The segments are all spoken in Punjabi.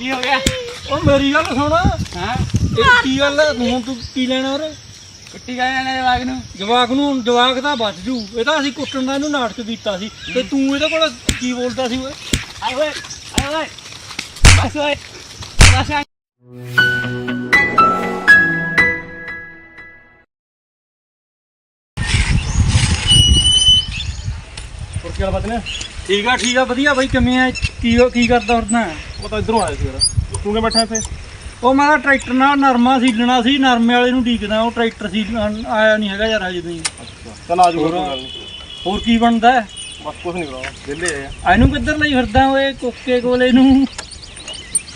ਕੀ ਹੋ ਗਿਆ? ਉਹ ਮੇਰੀ ਗੱਲ ਸੁਣ। ਹਾਂ? ਇਹ ਕੀ ਗੱਲ ਹੈ ਹੁਣ ਤੂੰ ਕੀ ਲੈਣਾ ਉਰੇ? ਕੁੱਟੀ ਗਏ ਨੇ ਜਵਾਗ ਨੂੰ? ਜਵਾਕ ਨੂੰ ਜਵਾਕ ਤਾਂ ਬਚ ਜੂ। ਇਹ ਤਾਂ ਅਸੀਂ ਕੁੱਟਣ ਦਾ ਇਹਨੂੰ ਨਾਟਕ ਕੀਤਾ ਸੀ। ਤੇ ਤੂੰ ਇਹਦੇ ਕੋਲ ਕੀ ਬੋਲਦਾ ਸੀ ਓਏ? ਆਏ ਓਏ ਆਏ ਓਏ। ਬਸ ਓਏ ਬਸ ਆ ਹੋਰ ਕੀ ਬਾਤ ਨੇ? ਠੀਕ ਆ ਠੀਕ ਆ ਵਧੀਆ ਬਾਈ ਕਿਵੇਂ ਆ? ਕੀ ਕੀ ਕਰਦਾ ਫਿਰਦਾ? ਉਹ ਤਾਂ ਇਧਰੋਂ ਆਇਆ ਸੀ ਯਾਰ। ਤੂੰ ਕਿ ਬੈਠਾ ਇੱਥੇ? ਉਹ ਮੈਂ ਤਾਂ ਟਰੈਕਟਰ ਨਾਲ ਨਰਮਾ ਸੀਲਣਾ ਸੀ ਨਰਮੇ ਵਾਲੇ ਨੂੰ ਢੀਕਦਾ ਉਹ ਟਰੈਕਟਰ ਸੀ ਆਇਆ ਨਹੀਂ ਹੈਗਾ ਯਾਰ ਹਜੇ ਤਾਈਂ ਚੱਲ ਆ ਹੋਰ? ਕੀ ਬਣਦਾ? ਬਸ ਕੁਝ ਨਹੀਂ ਕਰਾਉਣਾ ਵਿਹਲੇ ਆ। ਇਹਨੂੰ ਕਿੱਧਰ ਲਈ ਫਿਰਦਾ ਓਏ ਕੋਕੇ ਕੋਲੇ ਨੂੰ?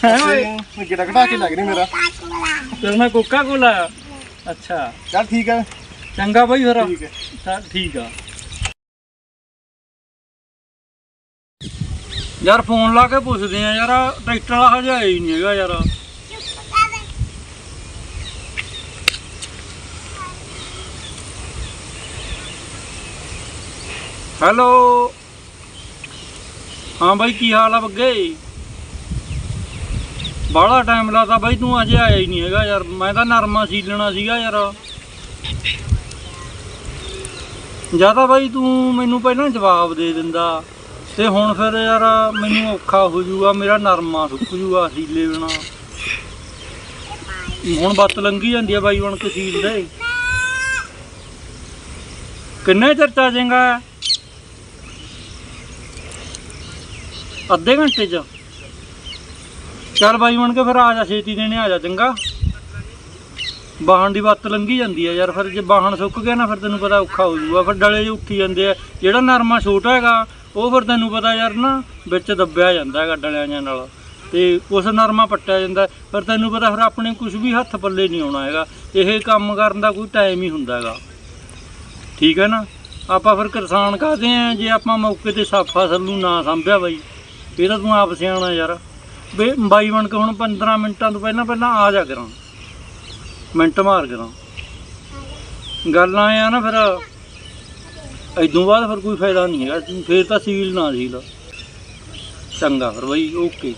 ਹੈ ਓਏ? ਗਿੜਾ ਘਟਾ ਕੇ ਲੱਗ ਨਹੀਂ ਮੇਰਾ। ਤੇਰੇ ਨਾਲ ਕੋਕਾ ਕੋਲਾ? ਅੱਛਾ। ਚੱਲ ਠੀਕ ਹੈ ਚੰਗਾ ਬਾਈ ਫਿਰ। ਠੀਕ ਹੈ ਠੀਕ ਆ। ਯਾਰ ਫੋਨ ਲਾ ਕੇ ਪੁੱਛਦੇ ਆ ਯਾਰ ਟਰੈਕਟਰ ਵਾਲਾ ਹਜੇ ਆਇਆ ਹੀ ਨਹੀਂ ਹੈਗਾ ਯਾਰ। ਹੈਲੋ। ਹਾਂ ਬਾਈ, ਕੀ ਹਾਲ ਆ ਬੱਗੇ? ਬਾਹਲਾ ਟਾਈਮ ਲਾਤਾ ਬਾਈ, ਤੂੰ ਅਜੇ ਆਇਆ ਹੀ ਨਹੀਂ ਹੈਗਾ ਯਾਰ। ਮੈਂ ਤਾਂ ਨਰਮਾ ਸੀਲਣਾ ਸੀਗਾ ਯਾਰ। ਜਾਂ ਤਾਂ ਬਾਈ ਤੂੰ ਮੈਨੂੰ ਪਹਿਲਾਂ ਜਵਾਬ ਦੇ ਦਿੰਦਾ। ਤੇ ਹੁਣ ਫਿਰ ਯਾਰ ਮੈਨੂੰ ਔਖਾ ਹੋ ਜਾਊਗਾ, ਮੇਰਾ ਨਰਮਾ ਸੁੱਕ ਜਾਊਗਾ ਸੀਲੇ ਬਿਨਾ। ਹੁਣ ਬੱਤ ਲੰਗੀ ਜਾਂਦੀ ਆ ਬਾਈ ਬਣ ਕੇ ਸੀਲ ਦੇ। ਕਿੰਨੇ ਚਿਰ ਚ ਅੱਧੇ ਘੰਟੇ ਚ। ਚੱਲ ਬਾਈ, ਬਣ ਕੇ ਫਿਰ ਆ ਜਾ, ਛੇਤੀ ਦੇਣੇ, ਆ ਜਾ, ਚੰਗਾ। ਬਾਹਣ ਦੀ ਵੱਤ ਲੰਗੀ ਜਾਂਦੀ ਆ ਯਾਰ, ਫਿਰ ਜੇ ਬਾਹਣ ਸੁੱਕ ਗਿਆ ਨਾ, ਫਿਰ ਤੈਨੂੰ ਪਤਾ ਔਖਾ ਹੋ ਜਾਊਗਾ। ਫਿਰ ਡਲੇ ਜਿਹੇ ਉੱਠੀ ਜਾਂਦੇ ਆ। ਜਿਹੜਾ ਨਰਮਾ ਛੋਟਾ ਹੈਗਾ ਉਹ ਫਿਰ ਤੈਨੂੰ ਪਤਾ ਯਾਰ ਨਾ, ਵਿੱਚ ਦੱਬਿਆ ਜਾਂਦਾ ਹੈਗਾ ਡਲਿਆਂ ਜਿਹਾ ਨਾਲ, ਤੇ ਉਸ ਨਰਮਾ ਪੱਟਿਆ ਜਾਂਦਾ। ਪਰ ਤੈਨੂੰ ਪਤਾ ਫਿਰ ਆਪਣੇ ਕੁਝ ਵੀ ਹੱਥ ਪੱਲੇ ਨਹੀਂ ਆਉਣਾ ਹੈਗਾ। ਇਹ ਕੰਮ ਕਰਨ ਦਾ ਕੋਈ ਟਾਈਮ ਹੀ ਹੁੰਦਾ ਹੈਗਾ। ਠੀਕ ਹੈ ਨਾ? ਆਪਾਂ ਫਿਰ ਕਿਸਾਨ ਕਹਦੇ ਆ? ਜੇ ਆਪਾਂ ਮੌਕੇ ਤੇ ਸਾ ਫਸਲ ਨੂੰ ਨਾ ਸੰਭਿਆ ਬਾਈ, ਇਹ ਤਾਂ ਤੂੰ ਆਪ ਸਿਆਣਾ ਯਾਰ। ਵੇ ਬਾਈ ਬਣ ਕੇ ਹੁਣ 15 ਮਿੰਟਾਂ ਤੋਂ ਪਹਿਲਾਂ ਪਹਿਲਾਂ ਆ ਜਾ ਕਰਾਂ। ਮਿੰਟ ਮਾਰ ਕਰਾਂ। ਗੱਲ ਆਏ ਆ ਨਾ ਫਿਰ। ਇਦੋਂ ਬਾਅਦ ਫਿਰ ਕੋਈ ਫਾਇਦਾ ਨਹੀਂ ਹੈਗਾ, ਫਿਰ ਤਾਂ ਸੀਲ ਨਾ ਸੀਲ। ਚੰਗਾ ਫਿਰ ਬਾਈ, ਓਕੇ।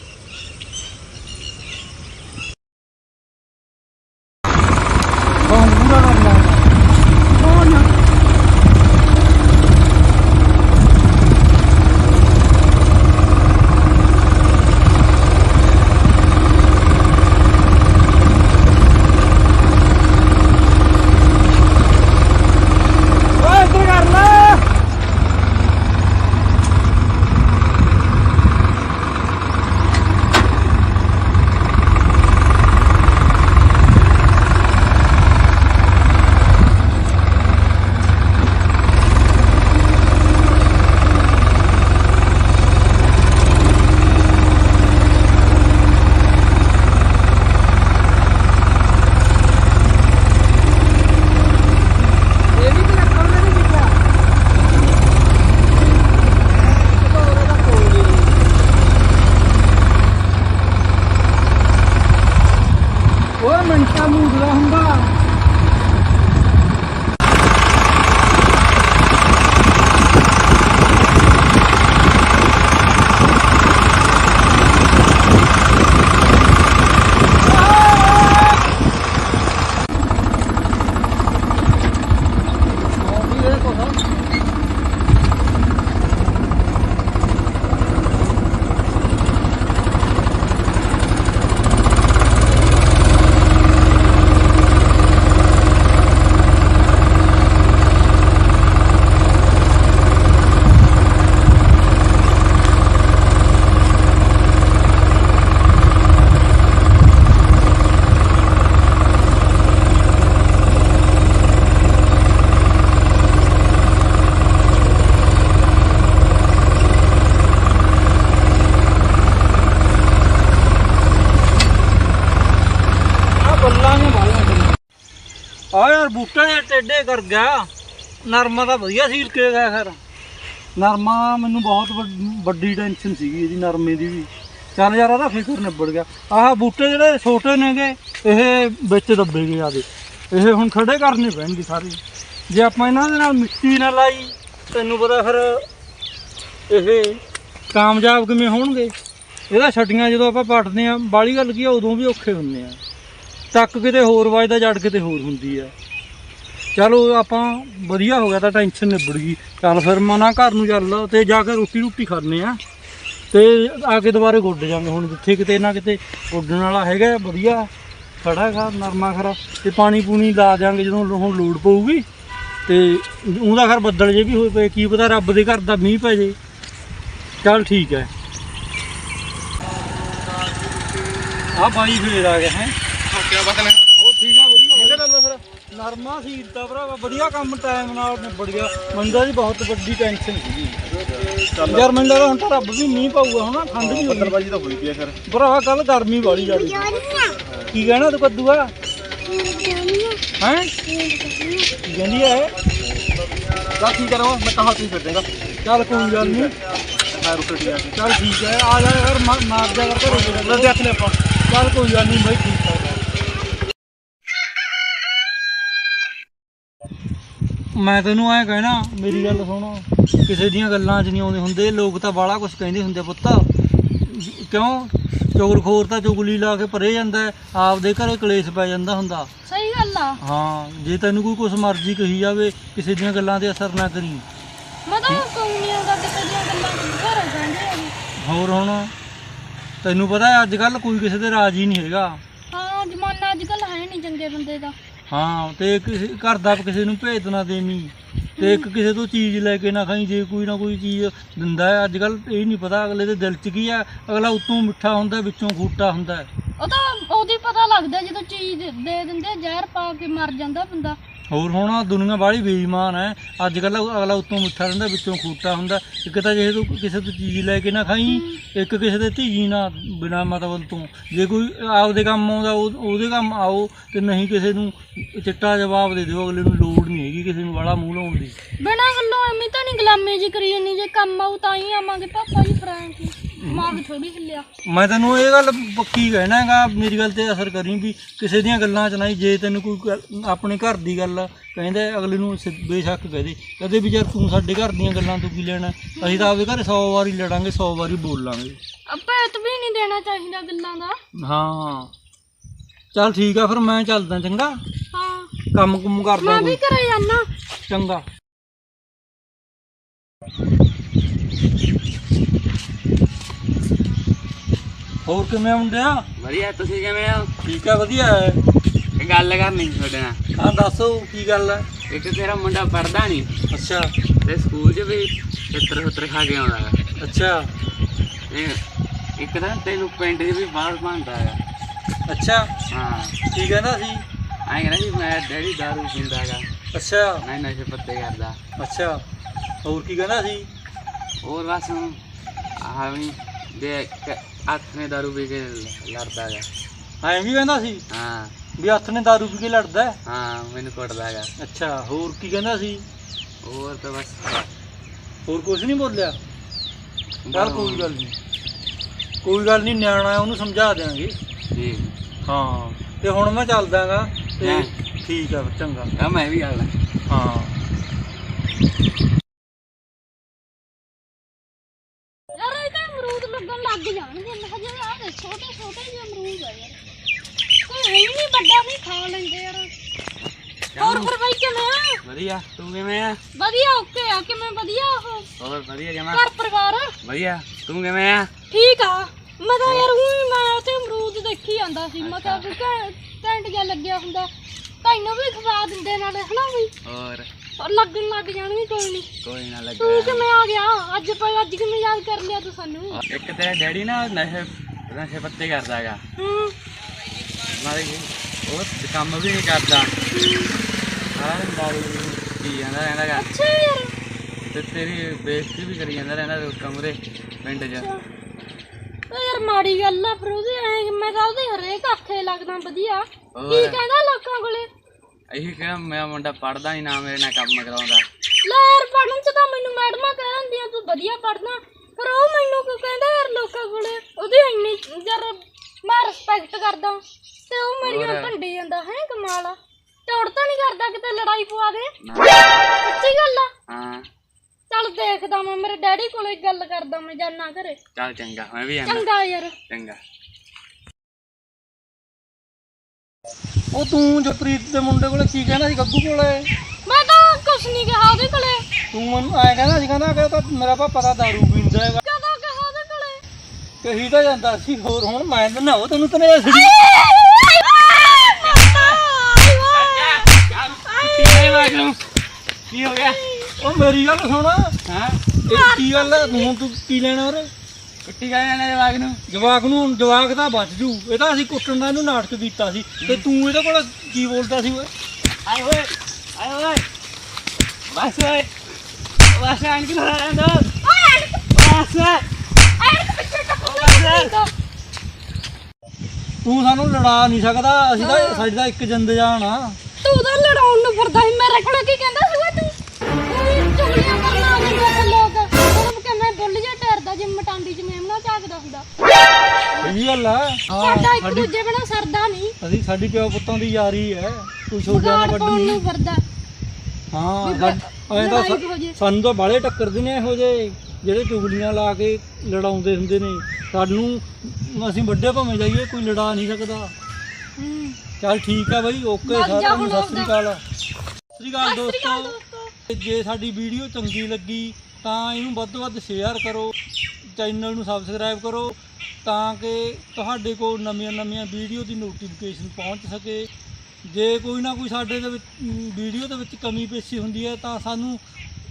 ਆ ਯਾਰ ਬੂਟੇ ਦੇ ਟੇਡੇ ਕਰ ਗਿਆ। ਨਰਮਾ ਤਾਂ ਵਧੀਆ ਸੀਲ ਕੇ ਗਿਆ ਖੈਰ। ਨਰਮਾ ਮੈਨੂੰ ਬਹੁਤ ਵੱਡ- ਵੱਡੀ ਟੈਨਸ਼ਨ ਸੀਗੀ ਇਹਦੀ ਨਰਮੇ ਦੀ ਵੀ। ਚੱਲ ਯਾਰ ਇਹਦਾ ਫਿਕਰ ਨਿਬੜ ਗਿਆ। ਆਹ ਬੂਟੇ ਜਿਹੜੇ ਛੋਟੇ ਨੇਗੇ, ਇਹ ਵਿੱਚ ਦੱਬੇ ਗਏ ਆਦੇ ਇਹ ਹੁਣ ਖੜੇ ਕਰਨੇ ਪੈਣਗੇ ਸਾਰੇ। ਜੇ ਆਪਾਂ ਇਹਨਾਂ ਦੇ ਨਾਲ ਮਿੱਟੀ ਨਾ ਲਾਈ, ਤੈਨੂੰ ਪਤਾ ਫਿਰ ਇਹ ਕਾਮਯਾਬ ਕਿਵੇਂ ਹੋਣਗੇ? ਇਹਦਾ ਛੱਡੀਆਂ ਜਦੋਂ ਆਪਾਂ ਪੱਟਦੇ ਆ ਬਾਲੀ ਗੱਲ ਕੀ ਆ, ਉਦੋਂ ਵੀ ਔਖੇ ਹੁੰਦੇ ਆ। ਟੱਕ ਕਿਤੇ ਹੋਰ ਵੱਜਦਾ ਜੜ ਕਿਤੇ ਹੋਰ ਹੁੰਦੀ ਆ। ਚਲੋ ਆਪਾਂ ਵਧੀਆ ਹੋ ਗਿਆ, ਤਾਂ ਟੈਨਸ਼ਨ ਨਿਬੜ ਗਈ। ਚੱਲ ਫਿਰ ਮਨਾ ਘਰ ਨੂੰ ਚੱਲ ਤੇ ਜਾ ਕੇ ਰੋਟੀ ਰੋਟੀ ਖਾਣੇ ਆ। ਤੇ ਆ ਕੇ ਦੁਬਾਰੇ ਗੁੱਡ ਜਾਾਂਗੇ। ਹੁਣ ਜਿੱਥੇ ਕਿਤੇ ਨਾ ਕਿਤੇ ਗੁੱਡਣ ਵਾਲਾ ਹੈਗਾ, ਵਧੀਆ। ਖੜਾ ਖਾ, ਨਰਮਾ ਖਰਾ। ਤੇ ਪਾਣੀ ਪੂਣੀ ਲਾ ਜਾਾਂਗੇ ਜਦੋਂ ਹੁਣ ਲੋੜ ਪਊਗੀ। ਤੇ ਉਹਦਾ ਘਰ ਬੱਦਲ ਜੇ ਵੀ ਹੋਏ ਪਏ, ਕੀ ਪਤਾ ਰੱਬ ਦੇ ਘਰ ਦਾ ਮੀਂਹ ਪੈ ਜੇ। ਚੱਲ ਠੀਕ ਹੈ ਆ ਬਾਈ ਫੇਰ ਆ ਗਿਆ ਹੈ। ਕਿਆ ਬਾਤ ਹੈ ਉਹ ਠੀਕ ਆ ਵਧੀਆ। ਕਿਹੜਾ ਨੰਬਰ ਫਿਰ। ਨਰਮਾ ਸੀ ਤਾਂ ਭਰਾਵਾ ਵਧੀਆ ਕੰਮ ਟਾਈਮ ਨਾਲ ਨਿਬੜ ਗਿਆ। ਮੰਦਾ ਦੀ ਬਹੁਤ ਵੱਡੀ ਟੈਨਸ਼ਨ ਸੀਗੀ। ਯਾਰ ਮੈਨੂੰ ਲੱਗਦਾ ਹੁਣ ਤਾਂ ਰੱਬ ਵੀ ਮੀਂਹ ਪਾਊਗਾ ਹਨਾ ਠੰਡ ਵੀ ਹੋਣੀ ਬੱਦਲਬਾਜੀ ਤਾਂ ਹੋਈ ਪਈ ਆ ਫਿਰ। ਭਰਾਵਾ ਕੱਲ ਗਰਮੀ ਵਾਲੀ ਜਾੜੀ ਕੀ ਕਹਿਣਾ ਤੂੰ ਕੱਦੂਆ ਹੈ? ਕੀ ਕਹਿੰਦੀ ਐ ਚੱਲ ਠੀਕ ਕਰੋ ਮੈਂ ਕਹਾਂ ਤੁਸੀਂ ਫਿਰ ਦੇਗਾ ਚੱਲ ਕੋਈ ਗੱਲ ਨਹੀਂ ਮੈਂ ਰੁਕ ਗਿਆ। ਚੱਲ ਠੀਕ ਹੈ ਆ ਜਾ ਯਾਰ ਮਾ- ਮਾਰ ਜਾ ਕਰ ਘਰੇ। ਲੈ ਦੇ ਹੱਥ ਨੇ ਆਪਾਂ। ਚੱਲ ਕੋਈ ਗੱਲ ਨਹੀਂ ਬਾਈ ਠੀਕ ਹੈ ਮੈਂ ਤੈਨੂੰ ਐ ਕਹਿਣਾ ਮੇਰੀ ਗੱਲ ਸੁਣ। ਕਿਸੇ ਦੀਆਂ ਗੱਲਾਂ 'ਚ ਨਹੀਂ ਆਉਂਦੇ ਹੁੰਦੇ ਲੋਕ ਤਾਂ ਬਾਲਾ ਕੁਝ ਕਹਿੰਦੇ ਹੁੰਦੇ ਪੁੱਤ। ਕਿਉਂ? ਚੁਗਲਖੋਰ ਤਾਂ ਚੁਗਲੀ ਲਾ ਕੇ ਪਰੇ ਜਾਂਦਾ ਹੈ, ਆਪਦੇ ਘਰੇ ਕਲੇਸ਼ ਪੈ ਜਾਂਦਾ ਹੁੰਦਾ। ਸਹੀ ਗੱਲ ਆ। ਹਾਂ ਜੇ ਤੈਨੂੰ ਕੋਈ ਕੁਛ ਮਰਜ਼ੀ ਕਹੀ ਜਾਵੇ ਕਿਸੇ ਦੀਆਂ ਗੱਲਾਂ ਤੇ ਅਸਰ ਨਾ ਕਰੀ। ਮੈਂ ਤਾਂ ਕੌਮੀਆਂ ਦਾ ਕਿਸੇ ਦੀਆਂ ਗੱਲਾਂ ਘਰ ਜਾਂਦੇ ਆ ਹੋਰ ਹੁਣ ਤੈਨੂੰ ਪਤਾ ਹੈ ਅੱਜ ਕੱਲ ਕੋਈ ਕਿਸੇ ਦੇ ਰਾਜੀ ਨਹੀਂ ਹੈਗਾ। ਹਾਂ ਜ਼ਮਾਨਾ ਅੱਜ ਕੱਲ ਹੈ ਨਹੀਂ ਚੰਗੇ ਬੰਦੇ ਦਾ। ਹਾਂ ਤੇ ਕਿਸੇ ਘਰ ਦਾ ਕਿਸੇ ਨੂੰ ਭੇਤ ਨਾ ਦੇਵੀਂ। ਤੇ ਇੱਕ ਕਿਸੇ ਤੋਂ ਚੀਜ਼ ਲੈ ਕੇ ਨਾ ਖਾਈ ਜੇ ਕੋਈ ਨਾ ਕੋਈ ਚੀਜ਼ ਦਿੰਦਾ ਹੈ। ਅੱਜ ਕੱਲ ਇਹ ਨਹੀਂ ਪਤਾ ਅਗਲੇ ਦੇ ਦਿਲ 'ਚ ਕੀ ਆ। ਅਗਲਾ ਉਤੋਂ ਮਿੱਠਾ ਹੁੰਦਾ ਵਿੱਚੋਂ ਖੂਟਾ ਹੁੰਦਾ। ਹੈ। ਉਹ ਤਾਂ ਉਹਦੀ ਪਤਾ ਲੱਗਦਾ ਜਦੋਂ ਚੀਜ਼ ਦੇ ਦਿੰਦੇ ਆ, ਜ਼ਹਿਰ ਪਾ ਕੇ ਮਰ ਜਾਂਦਾ ਬੰਦਾ। ਹੋਰ ਹੁਣ ਦੁਨੀਆ ਬਾਹਲੀ ਬੇਈਮਾਨ ਹੈ। ਅੱਜ ਕੱਲ ਅਗਲਾ ਉੱਤੋਂ ਮਿੱਠਾ ਰਹਿੰਦਾ, ਵਿੱਚੋਂ ਖੂਟਾ ਹੁੰਦਾ। ਇੱਕ ਤਾਂ ਜੇ ਤੂੰ ਕਿਸੇ ਤੋਂ ਚੀਜ਼ ਲੈ ਕੇ ਨਾ ਖਾਈ, ਇੱਕ ਕਿਸੇ ਦੇ ਧੀ ਨਾ ਬਿਨਾ ਮਤਲਬ ਤੋਂ। ਜੇ ਕੋਈ ਆਪਦੇ ਕੰਮ ਆਉਂਦਾ, ਉਹ- ਉਹਦੇ ਕੰਮ ਆਓ ਤੇ ਨਹੀਂ ਕਿਸੇ ਨੂੰ ਚਿੱਟਾ ਜਵਾਬ ਦੇ ਦਿਓ, ਅਗਲੇ ਨੂੰ ਲੋੜ ਨਹੀਂ ਹੈਗੀ ਕਿਸੇ ਨੂੰ ਵਾਲਾ ਮੂੰਹ ਲਾਉਣ ਦੀ। ਬਿਨਾਂ ਗੱਲੋਂ ਐਵੇਂ ਤਾਂ ਨਹੀਂ ਗੁਲਾਮੀ ਜੀ ਕਰੀ ਜਾਂਦੀ, ਜੇ ਕੰਮ ਆਉ ਤਾਂ ਹੀ ਆਵਾਂਗੇ, ਪਾਪਾ ਜੀ ਫਰਾਂਕ ਥੋੜੀ ਹਿੱਲਿਆ। ਮੈਂ ਤੈਨੂੰ ਇਹ ਗੱਲ ਪੱਕੀ ਕਹਿਣਾ ਹੈਗਾ ਮੇਰੀ ਗੱਲ ਤੇ ਅਸਰ ਕਰੀ ਵੀ ਕਿਸੇ ਦੀਆਂ ਗੱਲਾਂ 'ਚ ਨਹੀਂ ਜੇ ਤੈਨੂੰ ਕੋਈ ਗੱਲ- ਆਪਣੇ ਘਰ ਦੀ ਗੱਲ ਕਹਿੰਦਾ ਅਗਲੇ ਨੂੰ ਸਿ- ਬੇਸ਼ੱਕ ਕਹਦੇ ਕਦੇ ਵੀ ਯਾਰ ਤੂੰ ਸਾਡੇ ਘਰ ਦੀਆਂ ਗੱਲਾਂ ਤੋਂ ਕੀ ਲੈਣਾ? ਅਸੀਂ ਤਾਂ ਆਪਦੇ ਘਰੇ 100 ਵਾਰੀ ਲੜਾਂਗੇ 100 ਵਾਰੀ ਬੋਲਾਂਗੇ। ਭੇਤ ਵੀ ਨਹੀਂ ਦੇਣਾ ਚਾਹੀਦਾ ਗੱਲਾਂ ਦਾ। ਹਾਂ। ਚੱਲ ਠੀਕ ਆ ਫਿਰ ਮੈਂ ਚੱਲਦਾ ਚੰਗਾ? ਹਾਂ। ਕੰਮ ਕੁਮ ਕਰਦਾ ਮੈਂ ਵੀ ਕੋਈ। ਘਰੇ ਜਾਣਾ ਚੰਗਾ। ਹੋਰ ਕਿਵੇਂ ਮੁੰਡਿਆ? ਵਧੀਆ ਤੁਸੀਂ ਕਿਵੇਂ ਹੋ? ਠੀਕ ਆ ਵਧੀਆ ਹੈ। ਇੱਕ ਗੱਲ ਕਰਨੀ ਤੁਹਾਡੇ ਨਾਲ। ਹਾਂ ਦੱਸੋ ਕੀ ਗੱਲ ਹੈ? ਇੱਕ ਤੇਰਾ ਮੁੰਡਾ ਪੜਦਾ ਨਹੀਂ ਅੱਛਾ। ਤੇ ਸਕੂਲ 'ਚ ਵੀ ਛਿੱਤਰ ਛੁੱਤਰ ਖਾ ਕੇ ਆਉਂਦਾ ਹੈ। ਅੱਛਾ। ਤੇ ਇੱਕ ਤਾਂ ਤੈਨੂੰ ਪਿੰਡ 'ਚ ਵੀ ਬਾਹਰ ਭਾਂਦਾ ਹੈ। ਅੱਛਾ। ਹਾਂ। ਕੀ ਕਹਿੰਦਾ ਸੀ? ਐਂ ਕਹਿੰਦਾ ਸੀ ਮੈਂ ਡੈਡੀ ਦਾਰੂ ਪੀਂਦਾ ਹੈਗਾ। ਅੱਛਾ। ਮੈਂ ਨਸ਼ੇ ਪੱਤੇ ਕਰਦਾ। ਅੱਛਾ। ਹੋਰ ਕੀ ਕਹਿੰਦਾ ਸੀ? ਹੋਰ ਬਸ ਆਹ ਵੀ ਦੇ ਹੱਥ ਨੇ ਦਾਰੂ ਪੀ ਕੇ ਲੜਦਾ ਹੈਗਾ। ਐਂ ਵੀ ਕਹਿੰਦਾ ਸੀ ਹਾਂ। ਵੀ ਹੱਥ ਨੇ ਦਾਰੂ ਪੀ ਕੇ ਲੜਦਾ ਹੈ? ਹਾਂ ਮੈਨੂੰ ਕੁੱਟਦਾ ਹੈਗਾ। ਅੱਛਾ ਹੋਰ ਕੀ ਕਹਿੰਦਾ ਸੀ? ਹੋਰ ਤਾਂ ਬਸ। ਹੋਰ ਕੁਝ ਨਹੀਂ ਬੋਲਿਆ? ਚੱਲ ਕੋਈ ਗੱਲ ਨਹੀਂ। ਕੋਈ ਗੱਲ ਨਹੀਂ ਨਿਆਣਾ ਹੈ ਉਹਨੂੰ ਸਮਝਾ ਦਿਆਂਗੇ। ਜੀ। ਹਾਂ ਤੇ ਹੁਣ ਮੈਂ ਚੱਲਦਾਗਾ ਤੇ ਹਾਂ। ਠੀਕ ਆ ਚੰਗਾ। ਆ ਮੈਂ ਵੀ ਗੱਲ ਹਾਂ। ਲੱਗਣ ਲੱਗ ਜਾਣਗੇ। ਹਜੇ ਆ ਦੇ ਛੋਟੇ ਛੋਟੇ ਜਿਹੇ ਅਮਰੂਦ ਆ ਯਾਰ। ਕੋਈ ਹੈ ਹੀ ਨਹੀਂ ਵੱਡਾ ਵੀ ਖਾ ਲੈਂਦੇ ਯਾਰ। ਹੋਰ ਫਿਰ ਬਾਈ ਕਿਵੇਂ ਆ? ਵਧੀਆ ਤੂੰ ਕਿਵੇਂ ਆ? ਵਧੀਆ ਓਕੇ ਆ। ਕਿਵੇਂ ਵਧੀਆ ਉਹ? ਹੋਰ ਵਧੀਆ ਜਮਾ ਘਰ ਪਰਿਵਾਰ? ਵਧੀਆ ਤੂੰ ਕਿਵੇਂ ਆ? ਠੀਕ ਆ। ਮੈਂ ਤਾਂ ਯਾਰ ਉਹ ਮੈਂ ਤੇ ਅਮਰੂਦ ਦੇਖੀ ਜਾਂਦਾ ਸੀ। ਮੈਂ ਕਿਹਾ ਵੀ ਘੈ- ਘੈਂਟ ਜਿਹਾ ਲੱਗਿਆ ਹੁੰਦਾ। ਤੈਨੂੰ ਵੀ ਖਵਾ ਦਿੰਦੇ ਨਾਲੇ ਹਨਾ ਵੀ? ਹੋਰ? ਲੱਗਣ ਲੱਗ ਜਾਣਗੇ ਕੋਈ ਨਹੀਂ ਕੋਈ ਨਾ ਤੂੰ ਲੱਗਾ ਕਿਵੇਂ ਆ ਗਿਆ? ਅੱਜ ਪਰ ਅੱਜ ਕਿਵੇਂ ਯਾਦ ਕਰ ਲਿਆ ਤੂੰ ਸਾਨੂੰ? ਇੱਕ ਤੇਰਾ ਡੈਡੀ ਨਾ ਨਸ਼ੇ ਨਸ਼ੇ ਪੱਤੇ ਕਰਦਾ ਹੈਗਾ। ਹੂੰ। ਨਾਲੇ ਉਹ ਕੰਮ ਵੀ ਨਹੀਂ ਕਰਦਾ ਹਾਂ ਦਾਰੂ ਪੀ ਜਾਂਦਾ ਰਹਿੰਦਾ ਹੈਗਾ। ਅੱਛਾ ਯਾਰ। ਤੇ ਤੇਰੀ ਬੇਇੱਜ਼ਤੀ ਵੀ ਕਰੀ ਜਾਂਦਾ ਰਹਿੰਦਾ ਲੋਕਾਂ ਮੂਹਰੇ ਪਿੰਡ 'ਚ। ਉਹ ਯਾਰ ਮਾੜੀ ਗੱਲ ਆ ਫਿਰ ਉਹਦੇ ਐਂ ਮੈਂ ਤਾਂ ਉਹਦੇ ਹਰੇਕ ਆਖੇ ਲੱਗਦਾ ਵਧੀਆ। ਕੀ ਕਹਿੰਦਾ ਲੋਕਾਂ ਕੋਲੇ? ਇਹੀ ਕਿਹਾ ਮੇਰਾ ਮੁੰਡਾ ਪੜਦਾ ਹੀ ਨਾ ਮੇਰੇ ਨਾਲ ਕੰਮ ਕਰਾਉਂਦਾ। ਲੈ ਯਾਰ ਪੜਨ ਚ ਤਾਂ ਮੈਨੂੰ ਮੈਡਮਾਂ ਕਹਿ ਦਿੰਦੀਆਂ ਤੂੰ ਵਧੀਆ ਪੜਦਾ ਪਰ ਉਹ ਮੈਨੂੰ ਕਿਉਂ ਕਹਿੰਦਾ ਯਾਰ ਲੋਕਾਂ ਕੋਲੇ? ਉਹਦੀ ਇੰਨੀ ਯਾਰ ਮੈਂ ਰਿਸਪੈਕਟ ਕਰਦਾ। ਤੇ ਉਹ ਮੇਰੀਆਂ ਹੋਰ। ਭੰਡੀ ਜਾਂਦਾ ਹੈ ਕਮਾਲ ਆ। ਤੋੜ ਤਾਂ ਨਹੀਂ ਕਰਦਾ ਕਿਤੇ ਲੜਾਈ ਪਵਾ ਦੇ ਸੱਚੀ ਗੱਲ ਆ? ਹਾਂ। ਚੱਲ ਦੇਖਦਾ ਮੈਂ ਮੇਰੇ ਡੈਡੀ ਕੋਲੇ ਗੱਲ ਕਰਦਾ ਮੈਂ ਜਾਨਾ ਘਰੇ ਚੱਲ ਚੰਗਾ ਮੈਂ ਵੀ ਆਂਦਾ ਚੰਗਾ ਯਾਰ। ਚੰਗਾ। ਉਹ ਤੂੰ ਜਪ੍ਰੀਤ ਦੇ ਮੁੰਡੇ ਕੋਲੇ ਕੀ ਕਹਿੰਦਾ ਸੀ ਗੱਗੂ ਕੋਲੇ? ਮੈਂ ਤਾਂ ਕੁਛ ਨਹੀਂ ਕਿਹਾ ਉਹਦੇ ਕੋਲੇ। ਤੂੰ ਮੈਨੂੰ ਐ ਕਹਿੰਦਾ ਸੀ ਕਹਿੰਦਾ ਕਿ ਤਾਂ ਮੇਰਾ ਪਾਪਾ ਤਾਂ ਦਾਰੂ ਪੀਂਦਾ ਹੈਗਾ। ਕਦੋਂ ਕਿਹਾ ਉਹਦੇ ਕੋਲੇ? ਕਹੀ ਤਾਂ ਜਾਂਦਾ ਸੀ ਹੋਰ ਹੁਣ ਮੈਂ ਤਾਂ ਨਾ ਉਹ ਤੈਨੂੰ ਤਨੇ ਸੜੀ ਕੀ ਹੋ ਗਿਆ? ਉਹ ਮੇਰੀ ਗੱਲ ਸੁਣ। ਹਾਂ। ਇਹ ਕੀ ਗੱਲ ਹੈ ਹੁਣ ਤੂੰ ਕੀ ਲੈਣਾ ਉਰੇ ਕੁੱਟੀ ਗਏ ਨੇ ਜਵਾਗ ਨੂੰ? ਜਵਾਕ ਨੂੰ ਜਵਾਕ ਤਾਂ ਬਚ ਜੂ। ਇਹ ਤਾਂ ਅਸੀਂ ਕੁੱਟਣ ਦਾ ਇਹਨੂੰ ਨਾਟਕ ਕੀਤਾ ਸੀ। ਤੇ ਤੂੰ ਇਹਦੇ ਕੋਲ ਕੀ ਬੋਲਦਾ ਸੀ ਓਏ? ਆਏ ਓਏ ਆਏ ਓਏ। ਬਸ ਓਏ ਬਸ। ਆਂ ਕਿ ਨਾ ਆਂਦਾ ਬਸ ਤੂੰ ਸਾਨੂੰ ਲੜਾ ਨਹੀਂ ਸਕਦਾ। ਅਸੀਂ ਤਾਂ ਸਾਡੀ ਤਾਂ ਇੱਕ ਜਿੰਦ ਜਾਨ ਆ। ਤੂੰ ਤਾਂ ਲੜਾਉਣ ਨੂੰ ਫਿਰਦਾ ਸੀ। ਮੇਰੇ ਕੋਲ ਕੀ ਕਹਿੰਦਾ ਸੀਗਾ ਤੂੰ? ਤੂੰ ਚੁਗਲੀਆਂ ਸਹੀ ਗੱਲ ਆ। ਸਾਡਾ ਹਾਂ ਇੱਕ ਸਾਡੀ ਦੂਜੇ ਬਿਨਾ ਸਰਦਾ ਨਹੀਂ। ਅਸੀਂ ਸਾਡੀ ਪਿਓ ਪੁੱਤਾਂ ਦੀ ਯਾਰੀ ਹੈ ਕੋਈ ਛੋਟਿਆਂ ਨਾਲ ਵਿਗਾੜ ਪਾਉਣ ਵੱਡੀ ਨੂੰ ਫਿਰਦਾ। ਹਾਂ ਵੀ ਸਾਡ- ਐਂ ਤਾਂ ਲੜਾਈ ਹੋ ਜੇ। ਸਾ- ਸਾਨੂੰ ਤਾਂ ਬਾਲੇ ਟੱਕਰਦੇ ਨੇ ਇਹੋ ਜਿਹੇ ਜਿਹੜੇ ਚੁਗਲੀਆਂ ਲਾ ਕੇ ਲੜਾਉਂਦੇ ਹੁੰਦੇ ਨੇ। ਸਾਨੂੰ ਅਸੀਂ ਵੱਡੇ ਭਾਵੇਂ ਜਾਈਏ ਕੋਈ ਲੜਾ ਨਹੀਂ ਸਕਦਾ। ਹੂੰ। ਚੱਲ ਠੀਕ ਆ ਬਾਈ ਓਕੇ ਲੱਗ ਜਾ ਸਾਰਿਆਂ ਨੂੰ ਹੁਣ ਸਤਿ ਸ੍ਰੀ ਅਕਾਲ। ਸਤਿ ਸ੍ਰੀ ਅਕਾਲ ਦੋਸਤੋ। ਤੇ ਜੇ ਸਾਡੀ ਵੀਡੀਓ ਚੰਗੀ ਲੱਗੀ ਤਾਂ ਇਹਨੂੰ ਵੱਧ ਤੋਂ ਵੱਧ ਸ਼ੇਅਰ ਕਰੋ। ਚੈਨਲ ਨੂੰ ਸਬਸਕ੍ਰਾਈਬ ਕਰੋ। ਤਾਂ ਕਿ ਤੁਹਾਡੇ ਕੋਲ ਨਵੀਆਂ ਨਵੀਆਂ ਵੀਡੀਓ ਦੀ ਨੋਟੀਫਿਕੇਸ਼ਨ ਪਹੁੰਚ ਸਕੇ। ਜੇ ਕੋਈ ਨਾ ਕੋਈ ਸਾਡੇ ਦੇ ਵਿੱਚ ਵੀਡੀਓ ਦੇ ਵਿੱਚ ਕਮੀ ਪੇਸ਼ੀ ਹੁੰਦੀ ਹੈ, ਤਾਂ ਸਾਨੂੰ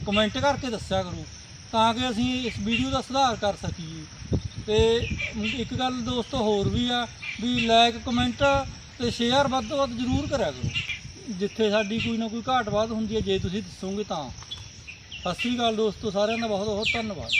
ਕਮੈਂਟ ਕਰਕੇ ਦੱਸਿਆ ਕਰੋ, ਤਾਂ ਕਿ ਅਸੀਂ ਇਸ ਵੀਡੀਓ ਦਾ ਸੁਧਾਰ ਕਰ ਸਕੀਏ। ਤੇ ਇੱਕ ਗੱਲ ਦੋਸਤੋ ਹੋਰ ਵੀ ਆ, ਵੀ ਲਾਈਕ ਕਮੈਂਟ ਤੇ ਸ਼ੇਅਰ ਵੱਧ ਤੋਂ ਵੱਧ ਜ਼ਰੂਰ ਕਰਿਆ ਕਰੋ। ਜਿੱਥੇ ਸਾਡੀ ਕੋਈ ਨਾ ਕੋਈ ਘਾਟ ਵਾਧ ਹੁੰਦੀ ਹੈ, ਜੇ ਤੁਸੀਂ ਦੱਸੋਗੇ ਤਾਂ। ਸਤਿ ਸ੍ਰੀ ਅਕਾਲ ਦੋਸਤੋ, ਸਾਰਿਆਂ ਦਾ ਬਹੁਤ ਬਹੁਤ ਧੰਨਵਾਦ।